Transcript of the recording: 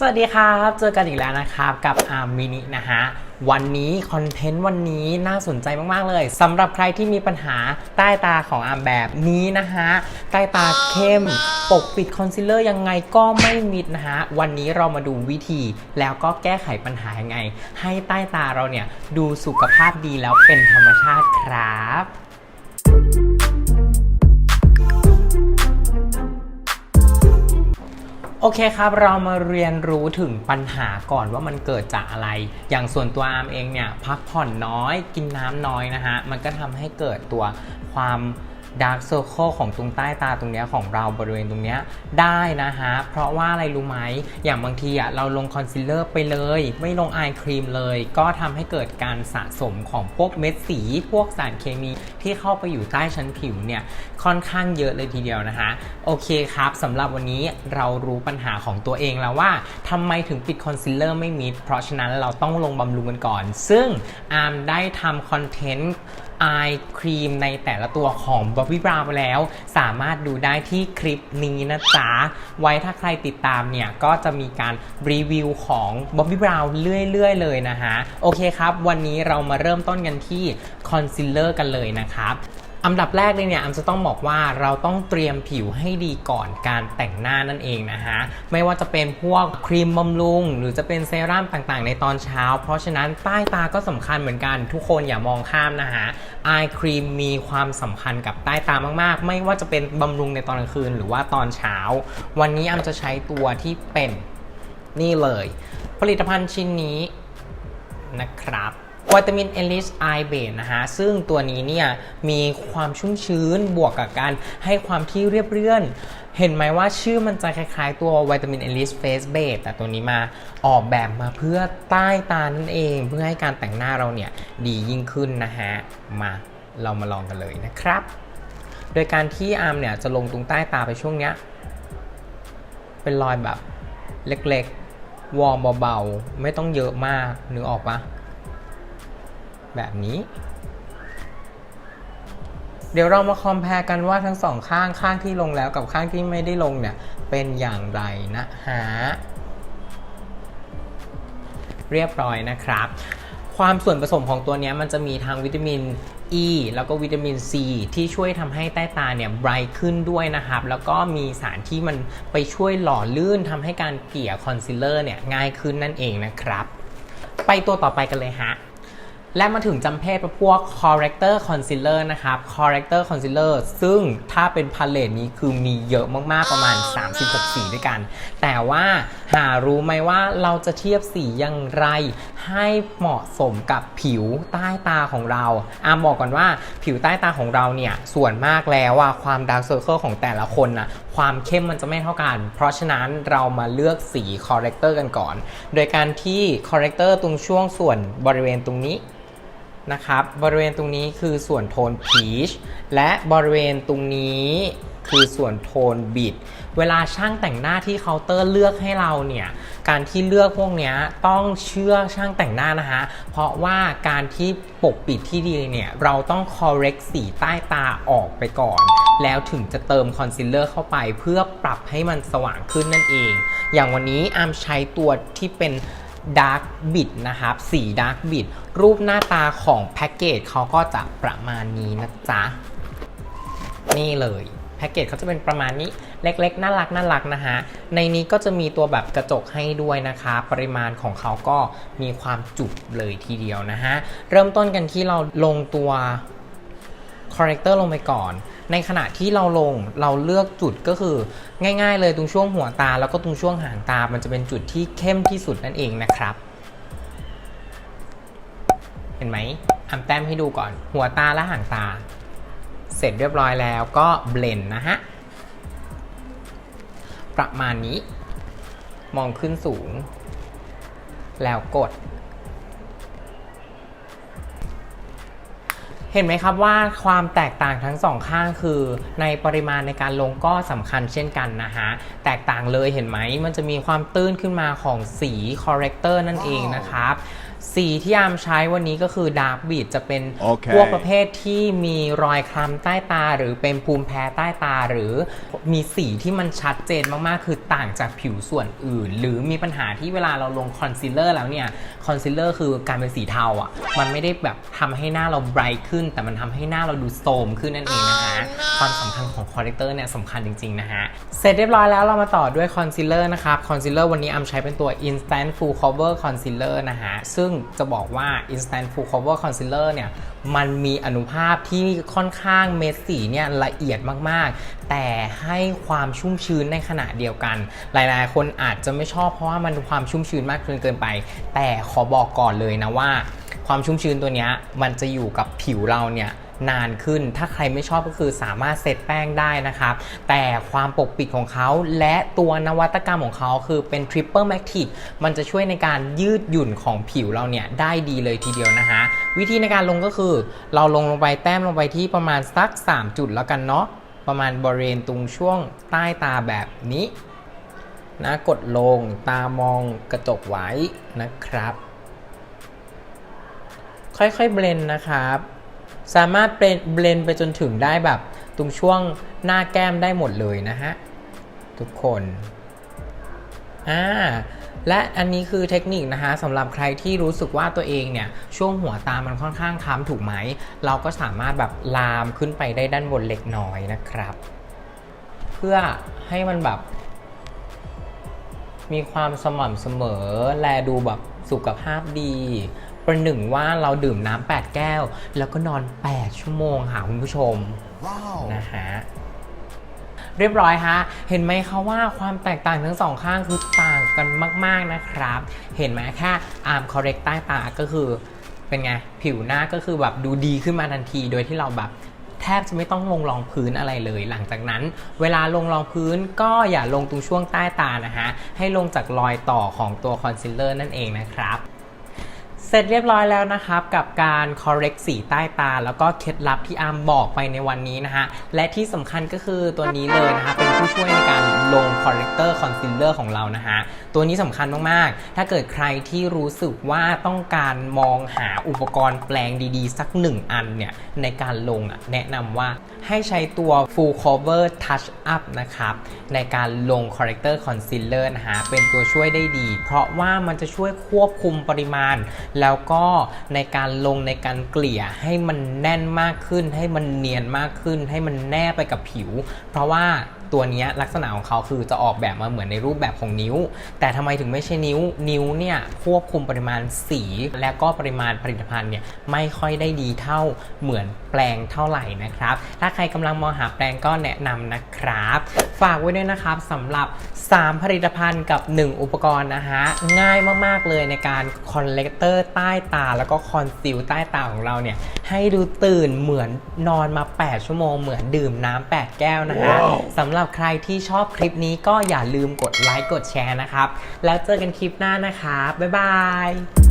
สวัสดีครับ เจอกันอีกแล้วนะครับกับอาร์มมินินะฮะ วันนี้คอนเทนต์วันนี้น่าสนใจมาก ๆ เลยสำหรับใครที่มีปัญหาใต้ตาของอาร์มแบบนี้นะฮะ ใต้ตาเข้ม ปกปิดคอนซีลเลอร์ยังไงก็ไม่มิดนะฮะ วันนี้เรามาดูวิธีแล้วก็แก้ไขปัญหายังไง ให้ใต้ตาเราเนี่ยดูสุขภาพดีแล้วเป็นธรรมชาติครับ เคครับเรามาเรียนรู้ถึงปัญหาก่อนว่ามันเกิดจากอะไร อย่างส่วนตัวอาร์มเองเนี่ยพักผ่อนน้อยกินน้ำน้อยนะฮะมันก็ทำให้เกิดตัวความ ดาร์กเซอร์เคิลของตรงใต้ตาตรงเนี้ยของเราบริเวณตรงเนี้ยได้นะฮะ เพราะว่าอะไรรู้ไหม อย่างบางทีอะเราลงคอนซีลเลอร์ไปเลย ไม่ลงอายครีมเลย ก็ทำให้เกิดการสะสมของพวกเม็ดสี พวกสารเคมีที่เข้าไปอยู่ใต้ชั้นผิวเนี่ย ค่อนข้างเยอะเลยทีเดียวนะคะ โอเคครับสำหรับวันนี้เรารู้ปัญหาของตัวเองแล้วว่าทำไมถึงปิดคอนซีลเลอร์ไม่มิดเพราะฉะนั้นเราต้องลงบำรุงกันก่อน ซึ่งอาร์มได้ทำคอนเทนต์ ไอครีมในแต่ละตัวของบอบบี้บราวน์แล้ว สามารถดูได้ที่คลิปนี้นะจ๊ะ ไว้ถ้าใครติดตามเนี่ย ก็จะมีการรีวิวของบอบบี้บราวน์เรื่อยๆ เลยนะฮะ โอเคครับ วันนี้เรามาเริ่มต้นกันที่คอนซีลเลอร์กันเลยนะครับ อันดับแรกเลยเนี่ยอัมจะต้องบอกว่าเราต้องเตรียมผิวให้ดีก่อนการแต่งหน้านั่นเองนะฮะ ไม่ว่าจะเป็นพวกครีมบำรุง หรือจะเป็นเซรั่มต่างๆ ในตอนเช้า เพราะฉะนั้นใต้ตาก็สำคัญเหมือนกันทุกคนอย่ามองข้ามนะฮะไอครีมมีความสำคัญกับใต้ตามากๆ ไม่ว่าจะเป็นบำรุงในตอนกลางคืนหรือว่าตอนเช้า วันนี้อัมจะใช้ตัวที่เป็นนี่เลย ผลิตภัณฑ์ชิ้นนี้นะครับ วิตามินเอลิสไอเบนนะฮะ ซึ่งตัวนี้เนี่ยมีความชุ่มชื้นบวกกับการให้ความที่เรียบเรื่อน เห็นไหมว่าชื่อมันจะคล้ายๆตัววิตามินเอลิสเฟสเบสแต่ตัวนี้มาออกแบบมาเพื่อใต้ตานั่นเอง เพื่อให้การแต่งหน้าเราเนี่ยดียิ่งขึ้นนะฮะ มาเรามาลองกันเลยนะครับ โดยการที่อาร์มเนี่ยจะลงตรงใต้ตาไปช่วงเนี้ย เป็นรอยแบบเล็กๆ วอร์มเบาๆ ไม่ต้องเยอะมากนึกออกปะ แบบนี้ เดี๋ยวเรามาคอมเพลกันว่าทั้งสองข้างข้างที่ลงแล้วกับข้างที่ไม่ได้ลงเนี่ย เป็นอย่างไรนะฮะเรียบร้อยนะครับ ความส่วนผสมของตัวนี้มันจะมีทั้งวิตามิน E แล้วก็วิตามิน C ที่ช่วยทำให้ใต้ตาเนี่ยไบรท์ขึ้นด้วยนะครับ แล้วก็มีสารที่มันไปช่วยหล่อลื่นทำให้การเกลี่ยคอนซีลเลอร์เนี่ยง่ายขึ้นนั่นเองนะครับ ไปตัวต่อไปกันเลยฮะ และมาถึงจำเพศพวก corrector concealer นะครับ corrector concealer ซึ่งถ้าเป็นพาเลตนี้คือมีเยอะมากๆประมาณ 36 สีด้วยกัน แต่ว่าหารู้ไหมว่าเราจะเทียบสีอย่างไร ให้เหมาะสมกับผิวใต้ตาของเราอาบอกก่อนว่าผิวใต้ตาของเราเนี่ย ส่วนมากแล้วว่าความดาร์ c เซอร์เคิลของแต่ละคนนะความเข้มมันจะไม่เท่ากัน เพราะฉะนั้นเรามาเลือกสี corrector กันก่อน โดยการที่ corrector ตรงช่วงส่วนบริเวณตรงนี้ นะครับ บริเวณตรงนี้คือส่วนโทนพีชและบริเวณตรงนี้คือส่วนโทนบิด เวลาช่างแต่งหน้าที่เคาน์เตอร์เลือกให้เราเนี่ย การที่เลือกพวกนี้ต้องเชื่อช่างแต่งหน้านะฮะเพราะว่าการที่ปกปิดที่ดีเนี่ย เราต้อง correct สีใต้ตาออกไปก่อน แล้วถึงจะเติมคอนซีลเลอร์เข้าไปเพื่อปรับให้มันสว่างขึ้นนั่นเอง อย่างวันนี้อามใช้ตัวที่เป็น Dark Bit นะครับ สี Dark Bit รูปหน้าตาของแพ็กเกจเขาก็จะประมาณนี้นะจ๊ะ นี่เลยแพ็กเกจเขาจะเป็นประมาณนี้เล็กๆ น่ารักน่ารักนะฮะ ในนี้ก็จะมีตัวแบบกระจกให้ด้วยนะคะ ปริมาณของเขาก็มีความจุเลยทีเดียวนะฮะ เริ่มต้นกันที่เราลงตัวคอ r เรคเตอร์ลงไปก่อน ในขณะที่เราลงเราเลือกจุดก็คือง่าย ๆ เลยตรงช่วงหัวตา แล้วก็ตรงช่วงหางตา มันจะเป็นจุดที่เข้มที่สุดนั่นเองนะครับ เห็นไหมทำแต้มให้ดูก่อน หัวตาและหางตา เสร็จเรียบร้อยแล้วก็เบลนนะฮะ ประมาณนี้ มองขึ้นสูง แล้วกด เห็นไหมครับว่าความแตกต่างทั้งสองข้างคือ ในปริมาณในการลงก็สำคัญเช่นกันนะฮะแตกต่างเลยเห็นไหมมันจะมีความตื้นขึ้นมาของสีคอเรคเตอร์นั่นเองนะครับ สีที่อามใช้วันนี้ก็คือดาร์กบีดจะเป็นโอเคพวกประเภทที่มีรอยคล้ำใต้ตา หรือเป็นภูมิแพ้ใต้ตา หรือมีสีที่มันชัดเจนมากๆ คือต่างจากผิวส่วนอื่น หรือมีปัญหาที่เวลาเราลงคอนซีลเลอร์แล้วเนี่ยคอนซีลเลอร์คือการเป็นสีเทาอะมันไม่ได้แบบทำให้หน้าเราไบรท์ขึ้น แต่มันทำให้หน้าเราดูโทรมขึ้นนั่นเองนะฮะความสำคัญของคอร์เรคเตอร์เนี่ยสำคัญจริงๆนะฮะเสร็จเรียบร้อยแล้วเรามาต่อด้วยคอนซีลเลอร์นะครับคอนซีลเลอร์วันนี้อามใช้เป็นตัว Instant Full Cover Concealer นะฮะซึ่งจะบอกว่า Instant Full Cover Concealer เนี่ยมันมีอนุภาพที่ค่อนข้างเม็ดสีเนี่ยละเอียดมากๆ แต่ให้ความชุ่มชื้นในขณะเดียวกัน หลายๆ คนอาจจะไม่ชอบเพราะว่ามันความชุ่มชื้นมากเกินไป แต่ขอบอกก่อนเลยนะว่า ความชุ่มชื้นตัวเนี้ยมันจะอยู่กับผิวเราเนี่ย นานขึ้น ถ้าใครไม่ชอบก็คือสามารถเซตแป้งได้นะครับ แต่ความปกปิดของเขาและตัวนวัตกรรมของเขาคือเป็น Triple Matic มันจะช่วยในการยืดหยุ่นของผิวเราเนี่ยได้ดีเลยทีเดียวนะฮะ วิธีในการลงก็คือ เราลงลงไปแต้มลงไปที่ประมาณสัก 3 จุดแล้วกันเนาะประมาณบริเวณตรงช่วงใต้ตาแบบนี้นะกดลงตามองกระจกไว้นะครับ ค่อยๆเบลนนะครับ สามารถเบลนไปจนถึงได้แบบตรงช่วงหน้าแก้มได้หมดเลยนะฮะ ทุกคนอ่าและอันนี้คือเทคนิคนะฮะสำหรับใครที่รู้สึกว่าตัวเองเนี่ย ช่วงหัวตามันค่อนข้างค้ำถูกไหม เราก็สามารถแบบลามขึ้นไปได้ด้านบนเล็กน้อยนะครับ เพื่อให้มันแบบ มีความสม่ำเสมอ แลดูแบบสุขภาพดี ประหนึ่งว่าเราดื่มน้ำ8 แก้ว แล้วก็นอน 8 ชั่วโมงค่ะคุณผู้ชม Wow. นะฮะเรียบร้อยฮะ เห็นไหมคะว่าความแตกต่างทั้งสองข้างคือต่างกันมาก ๆนะครับ เห็นไหมแค่อาร์มคอร์เรกใต้ตาก็คือเป็นไง ผิวหน้าก็คือแบบดูดีขึ้นมาทันทีโดยที่เราแบบแทบจะไม่ต้องลงรองพื้นอะไรเลย หลังจากนั้น เวลาลงรองพื้นก็อย่าลงตรงช่วงใต้ตานะฮะ ให้ลงจากรอยต่อของตัวคอนซีลเลอร์นั่นเองนะครับ เสร็จเรียบร้อยแล้วนะครับ กับการ correct สีใต้ตา แล้วก็เคล็ดลับที่อามบอกไปในวันนี้นะฮะ และที่สำคัญก็คือตัวนี้เลยนะฮะเป็นผู้ช่วยในการลง corrector concealer ของเรานะฮะ ตัวนี้สำคัญมาก ๆ ถ้าเกิดใครที่รู้สึกว่าต้องการมองหาอุปกรณ์แปลงดี ๆ สักหนึ่งอันเนี่ย ในการลงอะแนะนำว่าให้ใช้ตัว full cover touch up นะครับ ในการลง corrector concealer นะฮะเป็นตัวช่วยได้ดี เพราะว่ามันจะช่วยควบคุมปริมาณแล้วก็ในการลงในการเกลี่ยให้มันแน่นมากขึ้น ให้มันเนียนมากขึ้น ให้มันแนบไปกับผิว เพราะว่า ตัวเนี้ยลักษณะของเขาคือจะออกแบบมาเหมือนในรูปแบบของนิ้ว แต่ทำไมถึงไม่ใช่นิ้ว นิ้วเนี่ยควบคุมปริมาณสี และก็ปริมาณผลิตภัณฑ์เนี่ยไม่ค่อยได้ดีเท่าเหมือนแปลงเท่าไหร่นะครับ ถ้าใครกำลังมองหาแปลงก็แนะนำนะครับ ฝากไว้ด้วยนะครับสำหรับ 3 ผลิตภัณฑ์กับ 1 อุปกรณ์นะฮะง่ายมากๆเลยในการคอนเลกเตอร์ใต้ตา แล้วก็คอนซีลใต้ตาของเราเนี่ยให้ดูตื่นเหมือนนอนมา 8 ชั่วโมงเหมือนดื่มน้ำ8แก้วนะฮะว้าวสำหรับใครที่ชอบคลิปนี้ก็อย่าลืมกดไลค์กดแชร์นะครับ แล้วเจอกันคลิปหน้านะครับบ๊ายบาย